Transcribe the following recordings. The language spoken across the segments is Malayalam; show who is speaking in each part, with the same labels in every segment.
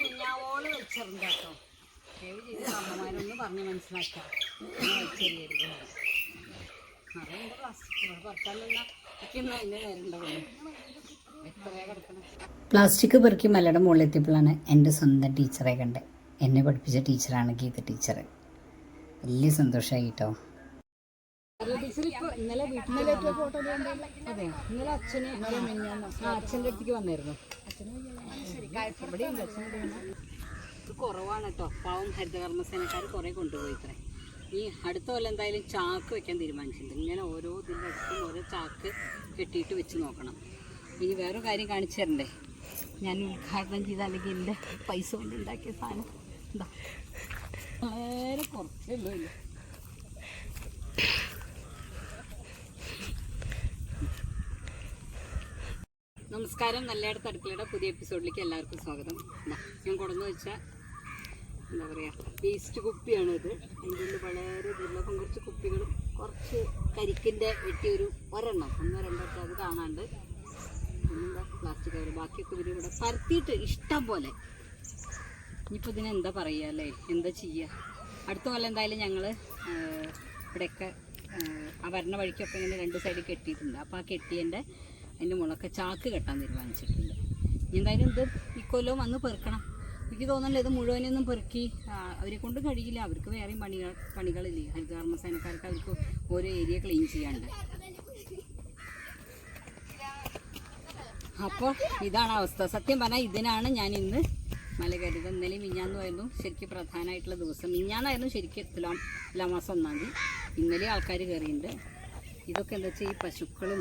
Speaker 1: കുഞ്ഞാവോൾ വെച്ചിട്ടുണ്ട് കേട്ടോ. ദയവ് ചെയ്ത് അമ്മമാരൊന്ന് പറഞ്ഞ് മനസ്സിലാക്കാം. വെച്ചെറിയരുത് പ്ലാസ്റ്റിക് പുറത്താലുള്ള ഇരിക്കുന്ന അതിന്റെ നേരമുണ്ടാവുള്ളൂ എത്രയാ കിടക്കണം
Speaker 2: പ്ലാസ്റ്റിക് പെറുക്കി മലയുടെ മുകളിൽ എത്തിയപ്പോഴാണ് എന്റെ സ്വന്തം ടീച്ചറെ കണ്ടത്. എന്നെ പഠിപ്പിച്ച ടീച്ചറാണ് ഗീത ടീച്ചർ വലിയ സന്തോഷമായി കേട്ടോ.
Speaker 1: ഇപ്പൊ ഇന്നലെ ഫോട്ടോ അതെ. ഇന്നലെ അച്ഛന് ആ അച്ഛന്റെ അടുത്തേക്ക് വന്നായിരുന്നു. ഇവിടെ ഉണ്ട് അച്ഛന്റെ ഇത് കുറവാണ് കേട്ടോ. പാവം ഹരിതകർമ്മസേനക്കാർ കുറേ കൊണ്ടുപോയി ഇത്രേ. ഈ അടുത്ത കൊല്ലം എന്തായാലും ചാക്ക് വെക്കാൻ തീരുമാനിച്ചിട്ടുണ്ട്. ഇങ്ങനെ ഓരോ ഇതിന്റെ അടുത്തും ഓരോ ചാക്ക് കെട്ടിയിട്ട് വെച്ച് നോക്കണം. ഇനി വേറൊരു കാര്യം കാണിച്ചു തരണ്ടേ? ഞാൻ ഉദ്ഘാടനം ചെയ്ത അല്ലെങ്കിൽ എന്റെ പൈസ കൊണ്ട് ഉണ്ടാക്കിയ സാധനം. എന്താ വളരെ കുറച്ചേ ഉള്ളൂ നമസ്കാരം. നല്ലയിടത്ത് അടുക്കളയുടെ പുതിയ എപ്പിസോഡിലേക്ക് എല്ലാവർക്കും സ്വാഗതം. ഞാൻ കൊടന്നു വെച്ച എന്താ പറയുക വേസ്റ്റ് കുപ്പിയാണ് ഇത്. അതിന്റെ ഉള്ളിൽ വളരെ ദുർലഭം കുറച്ച് കുപ്പികളും കുറച്ച് കരിക്കിന്റെ വെട്ടിയൊരു ഒരെണ്ണം. ഒന്നോ രണ്ടോ ഒക്കെ അത് കാണാണ്ട്. പിന്നെന്താ പ്ലാസ്റ്റിക് കവർ ബാക്കിയൊക്കെ ഇവർ ഇവിടെ പരത്തിയിട്ട് ഇഷ്ടം പോലെ. ഇനിയിപ്പോൾ ഇതിനെന്താ പറയുക അല്ലേ? എന്താ ചെയ്യുക അടുത്ത കൊല്ലം എന്തായാലും ഞങ്ങൾ ഇവിടെയൊക്കെ ആ വരണ വഴിക്കൊക്കെ ഇങ്ങനെ രണ്ട് സൈഡിൽ കെട്ടിയിട്ടുണ്ട്. അപ്പോൾ ആ കെട്ടിയതിന്റെ അതിന്റെ മുളക്കെ ചാക്ക് കെട്ടാൻ തീരുമാനിച്ചിട്ടുണ്ട്. എന്തായാലും ഇത് ഇക്കൊല്ലം വന്ന് പെറുക്കണം. എനിക്ക് തോന്നുന്നില്ല ഇത് മുഴുവനൊന്നും പെറുക്കി അവരെ കൊണ്ട് കഴിയില്ല. അവർക്ക് വേറെയും പണികൾ പണികളില്ലേ? ഹരിതകർമ്മ സേനക്കാർക്ക് അവർക്ക് ഓരോ ഏരിയ ക്ലീൻ ചെയ്യാണ്ട്. അപ്പോൾ ഇതാണ് അവസ്ഥ. സത്യം പറഞ്ഞാൽ ഇതിനാണ് ഞാൻ ഇന്ന് മല കരുത് ഇന്നലെ മിഞ്ഞാന്നുമായിരുന്നു ശരിക്കും പ്രധാനമായിട്ടുള്ള ദിവസം. മിഞ്ഞാന്നായിരുന്നു ശരിക്കും തുലാം എല്ലാ മാസം ഒന്നാം തീയതി. ഇന്നലെ ആൾക്കാർ കയറിയിട്ടുണ്ട് ഇതൊക്കെ എന്താ വെച്ചാൽ ഈ പശുക്കളും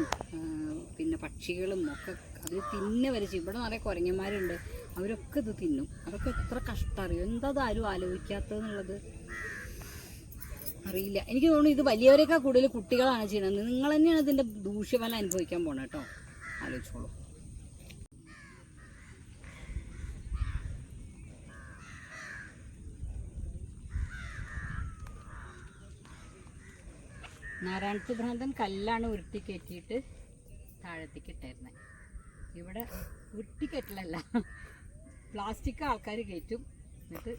Speaker 1: പിന്നെ പക്ഷികളും ഒക്കെ അത് തിന്നെ വരച്ച് ഇവിടെ നിറയെ കുരങ്ങന്മാരുണ്ട്. അവരൊക്കെ ഇത് തിന്നും. അതൊക്കെ എത്ര കഷ്ടം അറിയും? എന്താ ആരും ആലോചിക്കാത്തതെന്നുള്ളത്? അറിയില്ല. എനിക്ക് തോന്നുന്നു ഇത് വലിയവരെക്കാൾ കൂടുതൽ കുട്ടികളാണ് ചെയ്യുന്നത് നിങ്ങൾ തന്നെയാണ് ഇതിന്റെ ദൂഷ്യഫലം അനുഭവിക്കാൻ പോണേ കേട്ടോ. ആലോചിച്ചോളൂ. നാരായണത്ത് ഭ്രാന്തൻ കല്ലാണ് ഉരുട്ടി കയറ്റിയിട്ട് താഴത്തേക്ക് ഇട്ടായിരുന്നത് ഇവിടെ ഉരുട്ടി കെട്ടലല്ല പ്ലാസ്റ്റിക് ആൾക്കാർ കയറ്റും. എന്നിട്ട്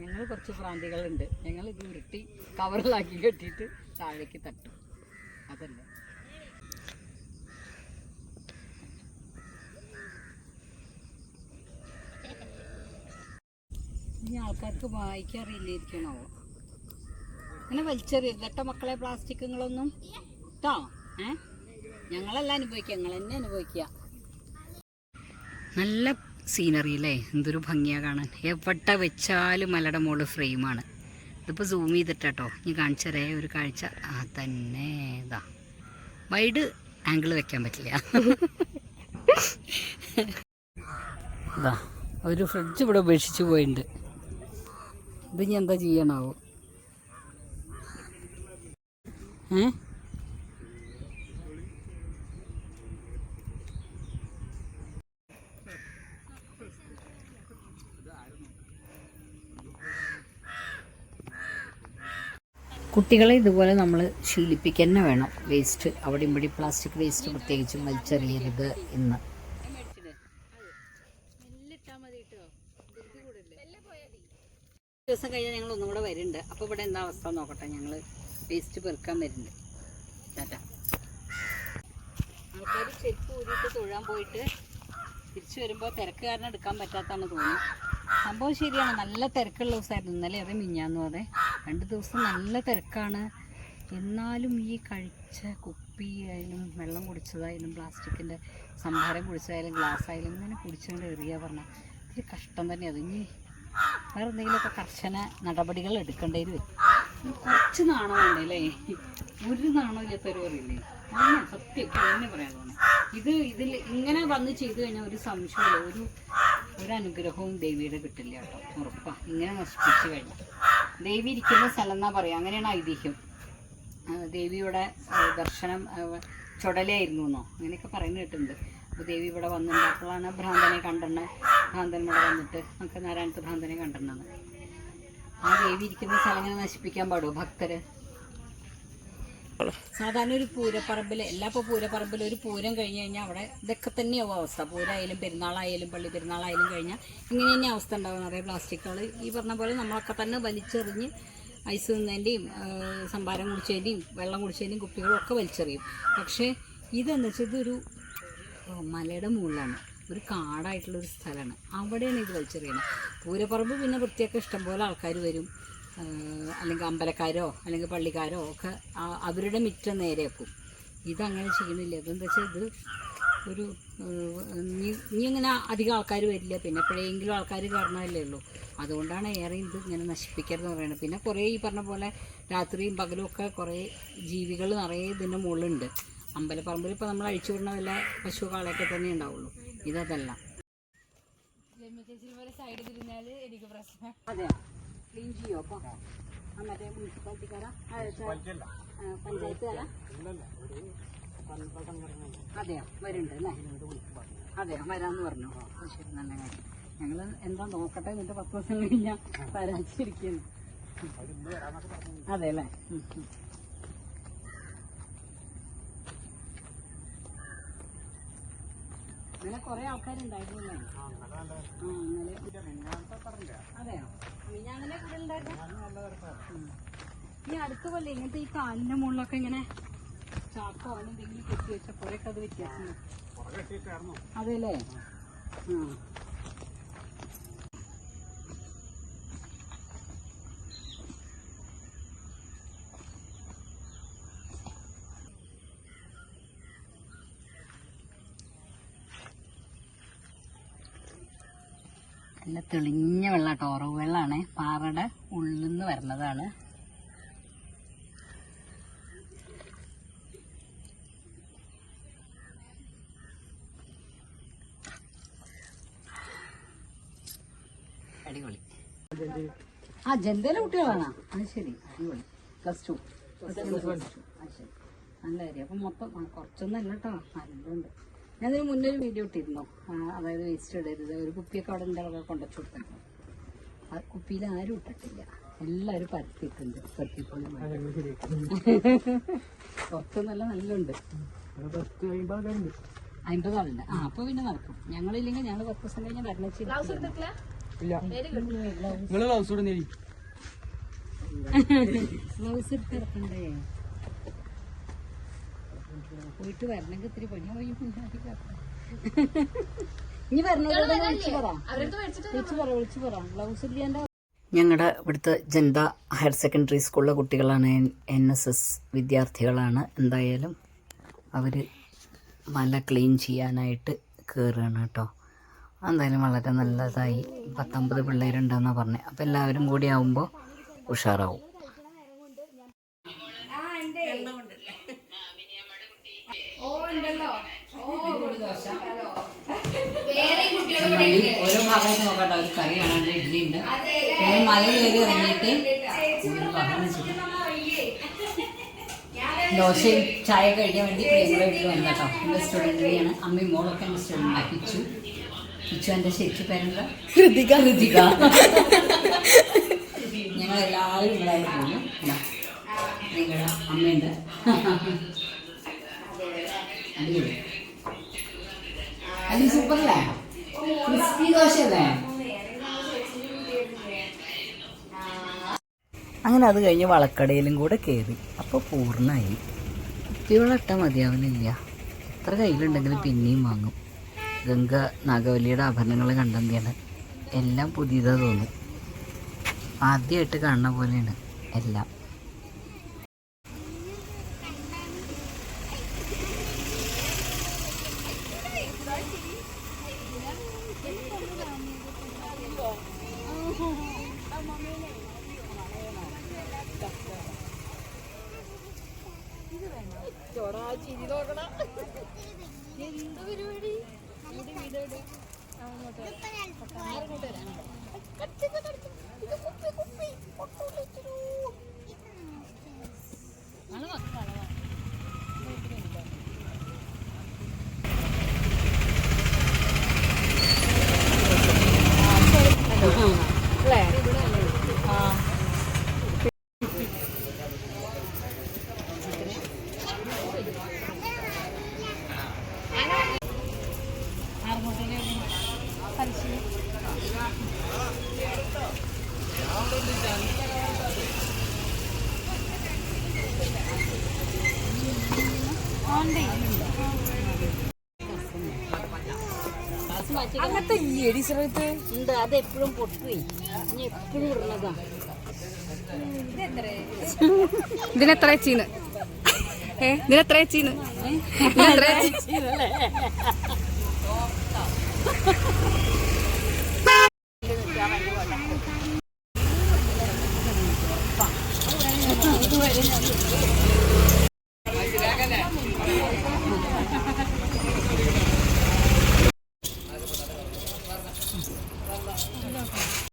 Speaker 1: ഞങ്ങൾ കുറച്ച് ഭ്രാന്തികളുണ്ട്. ഞങ്ങൾ ഇത് ഉരുട്ടി കവറിലാക്കി കെട്ടിയിട്ട് താഴേക്ക് തട്ടും. അതല്ലേ. ഇനി ആൾക്കാർക്ക് വായിക്കാൻ അറിയില്ലായിരിക്കണോ അങ്ങനെ വലിച്ചെറിയരുത് കേട്ടോ മക്കളെ പ്ലാസ്റ്റിക്കുകളൊന്നും കേട്ടോ ഏ? ഞങ്ങളെല്ലാം അനുഭവിക്കുക. ഞങ്ങൾ തന്നെ അനുഭവിക്കുക. നല്ല സീനറി അല്ലേ എന്തൊരു ഭംഗിയാണ് കാണാൻ. എവിടെ വെച്ചാലും മലയുടെ മുകളിൽ ഫ്രെയിമാണ് ഇതിപ്പോൾ സൂം ചെയ്തിട്ട് കേട്ടോ ഇനി കാണിച്ചു ഒരു കാഴ്ച. ആ തന്നെ. ഇതാ. വൈഡ് ആംഗിൾ വെക്കാൻ പറ്റില്ല. ഇതാ. ഒരു ഫ്രിഡ്ജ് ഇവിടെ ഉപേക്ഷിച്ച് പോയിട്ടുണ്ട് ഇത് ഇനി എന്താ ചെയ്യണാവോ? ഏ കുട്ടികളെ ഇതുപോലെ നമ്മൾ ശീലിപ്പിക്കുക തന്നെ വേണം. വേസ്റ്റ് അവിടെ ഇവിടെ പ്ലാസ്റ്റിക് വേസ്റ്റ് പ്രത്യേകിച്ചും വലിച്ചെറിയരുത് എന്ന്. ദിവസം കഴിഞ്ഞാൽ ഞങ്ങൾ ഒന്നും കൂടെ വരുന്നുണ്ട്. അപ്പോൾ ഇവിടെ എന്താ അവസ്ഥ നോക്കട്ടെ ഞങ്ങൾ വേസ്റ്റ് പെറുക്കാൻ വരുന്നുണ്ട്. ടാറ്റ ആൾക്കാർ ചെരുപ്പ് ഊരിയിട്ട് തൊഴാൻ പോയിട്ട് തിരിച്ചു വരുമ്പോൾ തിരക്ക് കാരണം എടുക്കാൻ പറ്റാത്തതാണ് തോന്നുന്നു. സംഭവം ശരിയാണ്. നല്ല തിരക്കുള്ള ദിവസമായിരുന്നു. ഇന്നലെ അത് മിഞ്ഞാന്ന് അതെ രണ്ട് ദിവസം നല്ല തിരക്കാണ്. എന്നാലും ഈ കഴിച്ച കുപ്പി ആയാലും വെള്ളം കുടിച്ചതായാലും പ്ലാസ്റ്റിക്കിന്റെ സംഭാരം കുടിച്ചതായാലും ഗ്ലാസ് ആയാലും ഇങ്ങനെ കുടിച്ചുകൊണ്ട് എറിയുക പറഞ്ഞാൽ ഇത്തിരി കഷ്ടം തന്നെയാണ് ഇനി വേറെ എന്തെങ്കിലുമൊക്കെ കർശന നടപടികൾ എടുക്കേണ്ടി വരും. കുറച്ച് നാണം വേണ്ടേ അല്ലേ ഒരു നാണം ഇല്ലാത്തൊരു പറയില്ലേ സത്യം. തന്നെ പറയാൻ ഇത് ഇതിൽ ഇങ്ങനെ വന്ന് ചെയ്തു കഴിഞ്ഞാൽ ഒരു സംശയമില്ല ഒരു ഒരു അനുഗ്രഹവും ദേവിയുടെ കിട്ടില്ല കേട്ടോ. ഉറപ്പാ. ഇങ്ങനെ നശിപ്പിച്ചു കഴിഞ്ഞാൽ ദേവി ഇരിക്കുന്ന സ്ഥലം എന്നാ പറയാ? അങ്ങനെയാണ് ഐതിഹ്യം. ദേവിയുടെ ദർശനം ചുടലയായിരുന്നു എന്നോ? അങ്ങനെയൊക്കെ പറയുന്നത് കേട്ടിട്ടുണ്ട്. അപ്പോൾ ദേവി ഇവിടെ വന്നിട്ടുള്ളപ്പോഴാണ് ഭ്രാന്തനെ കണ്ടെണ്ണ ഭ്രാന്തൻ ഇവിടെ വന്നിട്ട് നമുക്ക് നാരായണത്ത് ഭ്രാന്തനെ കണ്ടെണ്ണത് ആ ദേവി ഇരിക്കുന്ന സ്ഥലങ്ങൾ നശിപ്പിക്കാൻ പാടുമോ ഭക്തര് സാധാരണ ഒരു പൂരപ്പറമ്പിൽ എല്ലാ ഇപ്പോൾ പൂരപ്പറമ്പിൽ ഒരു പൂരം കഴിഞ്ഞു കഴിഞ്ഞാൽ അവിടെ ഇതൊക്കെ തന്നെയാവും അവസ്ഥ. പൂരമായാലും പെരുന്നാളായാലും പള്ളി പെരുന്നാളായാലും കഴിഞ്ഞാൽ ഇങ്ങനെ തന്നെ അവസ്ഥ ഉണ്ടാവും നിറയെ പ്ലാസ്റ്റിക്കുകൾ ഈ പറഞ്ഞ പോലെ നമ്മളൊക്കെ തന്നെ വലിച്ചെറിഞ്ഞ് ഐസ് തിന്നതിന്റെയും സംഭാരം കുടിച്ചതിന്റെയും വെള്ളം കുടിച്ചതിന്റെയും കുപ്പികളും ഒക്കെ വലിച്ചെറിയും. പക്ഷേ ഇതെന്ന് വെച്ചാൽ ഇതൊരു മലയുടെ മുകളിലാണ്. ഒരു കാടായിട്ടുള്ള ഒരു സ്ഥലമാണ്. അവിടെയാണ് ഇത് വലിച്ചെറിയണത് പൂരപ്പറമ്പ് പിന്നെ വൃത്തിയൊക്കെ ഇഷ്ടംപോലെ ആൾക്കാർ വരും. അല്ലെങ്കിൽ അമ്പലക്കാരോ അല്ലെങ്കിൽ പള്ളിക്കാരോ ഒക്കെ അവരുടെ മിറ്റം നേരെ വെക്കും. ഇതങ്ങനെ ചെയ്യുന്നില്ല. ഇതെന്താ വെച്ചാൽ ഇത് ഒരു നീ ഇങ്ങനെ അധികം ആൾക്കാർ വരില്ല. പിന്നെ എപ്പോഴെങ്കിലും ആൾക്കാർ കയറണമല്ലേ ഉള്ളൂ. അതുകൊണ്ടാണ് ഏറെ ഇത് ഇങ്ങനെ നശിപ്പിക്കരുതെന്ന് പറയുന്നത്. പിന്നെ കുറേ ഈ പറഞ്ഞ പോലെ രാത്രിയും പകലും ഒക്കെ കുറേ ജീവികൾ നിറയെ ഇതിന്റെ മുകളിലുണ്ട്. അമ്പലപ്പറമ്പിൽ ഇപ്പോൾ നമ്മൾ അഴിച്ചു വിടുന്ന വല്ല പശു കാളയൊക്കെ തന്നെ ഉണ്ടാവുള്ളൂ. ഇതല്ല. അതെയോ? വരാന്ന് പറഞ്ഞു. ശരി. നല്ല കാര്യം. ഞങ്ങൾ എന്താ നോക്കട്ടെ എന്നിട്ട് പത്ത് ദിവസം കഴിഞ്ഞാൽ വരാച്ചിരിക്കുന്നു അതെ അല്ലേ? ഇന്നലെ കുറെ ആൾക്കാരുണ്ടായിരുന്നു അതെയോ? ഞാനല്ലേ കൂടെ ഉണ്ടായിരുന്നു ഈ അടുത്ത കൊല്ലം ഇങ്ങനത്തെ ഈ കാലിന്റെ മുകളിലൊക്കെ ഇങ്ങനെ ചാക്കോ അങ്ങനെ എന്തെങ്കിലും കെട്ടി വെച്ച കുറെയൊക്കെ അത് വ്യത്യാസം അതെല്ലേ ആ. നല്ല തെളിഞ്ഞ വെള്ളം കേട്ടോ ഉറവ് വെള്ളമാണ് പാറയുടെ ഉള്ളിൽ നിന്ന് വരുന്നതാണ്. അടിപൊളി. ആ ജന്തയിലെ കുട്ടികളാണോ? അത് ശരി അടിപൊളി. പ്ലസ് ടു പ്ലസ് ശരി. നല്ല കാര്യം. അപ്പം മൊത്തം ആ, കുറച്ചൊന്നല്ല കേട്ടോ ഞാനതിന് മുന്നേ ഒരു വീഡിയോ ഇട്ടിരുന്നു. ആ, അതായത് വേസ്റ്റ് ഇടരുത്. ഒരു കുപ്പിയൊക്കെ അവിടെ എന്റെ അവിടെ കൊണ്ടുവച്ച് കൊടുത്തിരുന്നു ആ കുപ്പിയിൽ ആരും ഇട്ടിട്ടില്ല. എല്ലാവരും പരത്തിയിട്ടുണ്ട്. പരത്തിപ്പോയി നല്ല നല്ലുണ്ട്. അമ്പത് ആളുണ്ട്. ആ അപ്പൊ പിന്നെ നടക്കും. ഞങ്ങളില്ലെങ്കിൽ ഞങ്ങൾ പത്ത് ദിവസം കഴിഞ്ഞാൽ വരണച്ചില്ല ഗ്ലൗസ് എടുത്ത് ഇറക്കണ്ടേ? പോയിട്ട് വരണമെങ്കിൽ ഇത്തിരി പണിയായി ഇനി വരണോട് വിളിച്ചു പറ. വിളിച്ചു പറ വിളിച്ചു പറ. ബ്ലൗസ് ഇല്ലാണ്ട്
Speaker 2: ഞങ്ങളുടെ ഇവിടുത്തെ ജനത ഹയർ സെക്കൻഡറി സ്കൂളിലെ കുട്ടികളാണ് എൻ എസ് എസ് വിദ്യാർത്ഥികളാണ്. എന്തായാലും അവർ മല ക്ലീൻ ചെയ്യാനായിട്ട് കയറുകയാണ് കേട്ടോ. എന്തായാലും വളരെ നല്ലതായി. പത്തൊമ്പത് പിള്ളേരുണ്ടെന്നാണ് പറഞ്ഞത് അപ്പോൾ എല്ലാവരും കൂടി ആവുമ്പോൾ ഉഷാറാവും. ഭാഗമായിട്ട് നോക്കട്ടെ ഒരു കറിയാണ് അതിന്റെ ഇഡ്ഡലി ഉണ്ട് പിന്നെ മല കയറി ഇറങ്ങിയിട്ട് ദോശയും ചായ കഴിക്കാൻ വേണ്ടി പ്രിയങ്ങളെ വീട്ടിൽ വന്നു കേട്ടോ എന്റെ സ്റ്റുഡന്റിനെയാണ് അമ്മയും മോളൊക്കെ എന്റെ സ്റ്റുഡന്റ് പിച്ചു പിച്ചു എന്റെ ശരിക്കും പേരെന്താ? ഹൃതിക ഹൃതിക ഞങ്ങൾ എല്ലാവരും പോകുന്നു നിങ്ങളുടെ അമ്മയുണ്ട് അടിപൊളി. അല്ല സൂപ്പറല്ലേ? അങ്ങനെ അത് കഴിഞ്ഞ് വളക്കടയിലും കൂടെ കയറി. അപ്പോൾ പൂർണമായി കുപ്പിവെള്ളം മതിയാവുന്നില്ല എത്ര കയ്യിലുണ്ടെങ്കിലും പിന്നെയും വാങ്ങും. ഗംഗ നാഗവല്ലിയുടെ ആഭരണങ്ങൾ കണ്ടെന്തിയാണ് എല്ലാം പുതിയതാ തോന്നും. ആദ്യമായിട്ട് കാണുന്ന പോലെയാണ് എല്ലാം. ചോടാ ചിരി നോക്കണ എന്ത് പരിപാടി അങ്ങോട്ട് അങ്ങനത്തെ ഉണ്ട് അത് എപ്പോഴും പൊട്ടുപോയി ഇനി എപ്പോഴും ഇടുന്നതാ.
Speaker 1: ഇതിനെത്ര ചീന്ന് ഏ ഇതിനെത്ര ചീന്ന് ഇതിനെത്ര